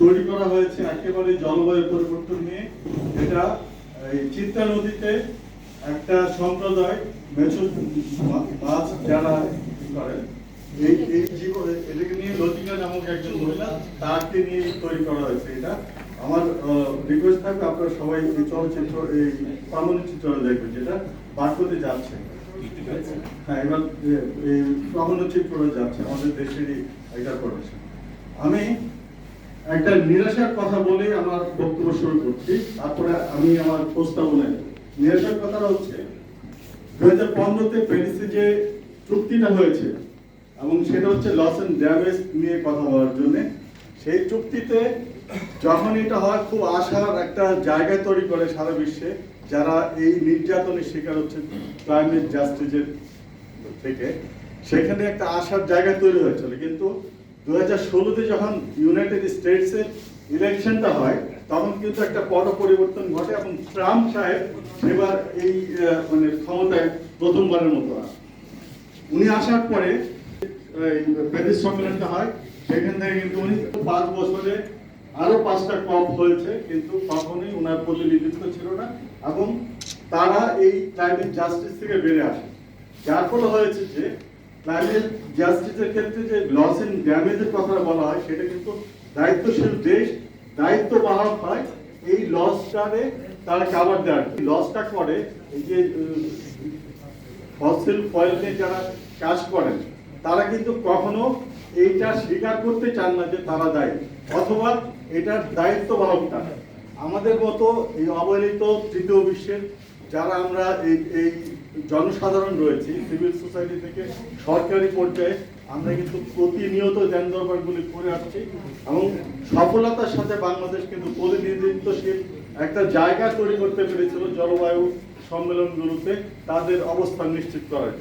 তৈরি করা হয়েছে একেবারে জলবায়ু পরিবর্তন নিয়ে। এটা এই চিত্রা নদীতে একটা সম্প্রদায় মেছু মাছ যারা করে, এই এই নিয়ে লতিকা নামক একজন মহিলা তাকে নিয়ে তৈরি করা হয়েছে এটা। আমার রিকোয়েস্ট থাকবে আপনারা সবাই এই চলচ্চিত্র, এই প্রামাণিক চিত্রটা দেখবেন যেটা বাক্যতে যাচ্ছে। হ্যাঁ এবার প্রামাণ্য চিত্রটা যাচ্ছে, আমাদের দেশেরই এটা প্রোডাকশন আমি একটা নিরাশার কথা বলে আমার বক্তব্য শুরু করছি। তারপরে আমি আমার প্রস্তাবনায় নিরাশার কথাটা হচ্ছে দু হাজার পনেরোতে প্যারিসে যে চুক্তিটা হয়েছে এবং সেটা হচ্ছে লস এন্ড ড্যামেজ নিয়ে কথা বলার জন্য, সেই চুক্তিতে যখন এটা হয়, খুব আশার একটা জায়গা তৈরি করে সারা বিশ্বে, যারা এই নির্যাতনের শিকার হচ্ছে ক্লাইমেট জাস্টিসের থেকে, সেখানে একটা আশার জায়গা তৈরি হয়েছিল। কিন্তু দু হাজার ষোলোতে যখন ইউনাইটেড স্টেটসের ইলেকশনটা হয়, তখন কিন্তু একটা বড় পরিবর্তন ঘটে এবং ট্রাম্প সাহেব এবার এই মানে ক্ষমতায় প্রথমবারের মতো উনি আসার পরে প্যারিস সম্মেলনটা হয়, সেখান থেকে কিন্তু উনি পাঁচ বছরে আরও পাঁচটা কপ হয়েছে, কিন্তু কখনোই ওনার প্রতিনিধিত্ব ছিল না এবং তারা এই ক্লাইমেট জাস্টিস থেকে বেড়ে আসে। যার ফলে হয়েছে যে ক্লাইমেট জাস্টিসের ক্ষেত্রে যে লস এন্ড ড্যামেজের কথা বলা হয়, সেটা কিন্তু দায়িত্বশীল দেশ দায়িত্ব বাহক হয় এই লসটারে তারা কাভার দেওয়ার লসটা করে এই যে ফসিল ফয়েল যারা কাজ করেন, তারা কিন্তু কখনো এইটা স্বীকার করতে চান না যে তারা দায়ী, অথবা এটার দায়িত্ব বাহকটা আমাদের মতো এই অবহেলিত তৃতীয় বিশ্বের যারা আমরা এই এই জনসাধারণ রয়েছি সিভিল সোসাইটি থেকে সরকারি পর্যায়ে, আমরা কিন্তু প্রতিনিয়ত জ্ঞান দরবারগুলি করে আসছি এবং সফলতার সাথে বাংলাদেশ কিন্তু প্রতিনিধিত্বশীল একটা জায়গা তৈরি করতে পেরেছিল জলবায়ু সম্মেলনগুলোতে, তাদের অবস্থান নিশ্চিত করার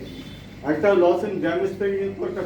একটা লস এন্ড ড্যামেজ থেকে কিন্তু একটা